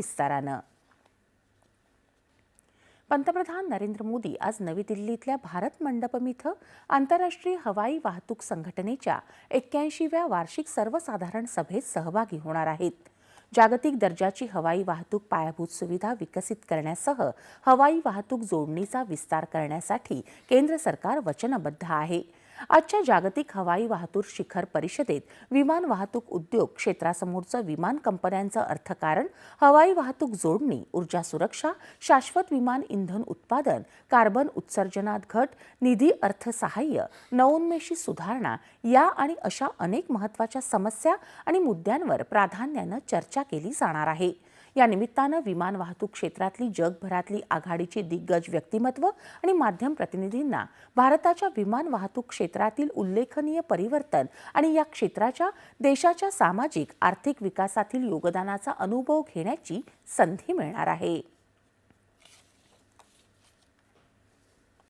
विस्तारानं. पंतप्रधान नरेंद्र मोदी आज नवी दिल्लीतल्या भारत मंडपम इथं आंतरराष्ट्रीय हवाई वाहतूक संघटनेच्या एक्क्याऐंशीव्या वार्षिक सर्वसाधारण सभेत सहभागी होणार आहेत. जागतिक दर्जाची हवाई वाहतूक पायाभूत सुविधा विकसित करण्यासह हवाई वाहतूक जोडणीचा विस्तार करण्यासाठी केंद्र सरकार वचनबद्ध आहे. आजच्या जागतिक हवाई वाहतूक शिखर परिषदेत विमान वाहतूक उद्योग क्षेत्रासमोरचं विमान कंपन्यांचं अर्थकारण हवाई वाहतूक जोडणी ऊर्जा सुरक्षा शाश्वत विमान इंधन उत्पादन कार्बन उत्सर्जनात घट निधी अर्थसहाय्य नवोन्मेषी सुधारणा या आणि अशा अनेक महत्त्वाच्या समस्या आणि मुद्द्यांवर प्राधान्यानं चर्चा केली जाणार आहे. या निमित्तानं विमान वाहतूक क्षेत्रातली जगभरातली आघाडीची दिग्गज व्यक्तिमत्व आणि माध्यम प्रतिनिधींना भारताच्या विमान वाहतूक क्षेत्रातील उल्लेखनीय परिवर्तन आणि या क्षेत्राच्या देशाच्या सामाजिक आर्थिक विकासातील योगदानाचा अनुभव घेण्याची संधी मिळणार आहे.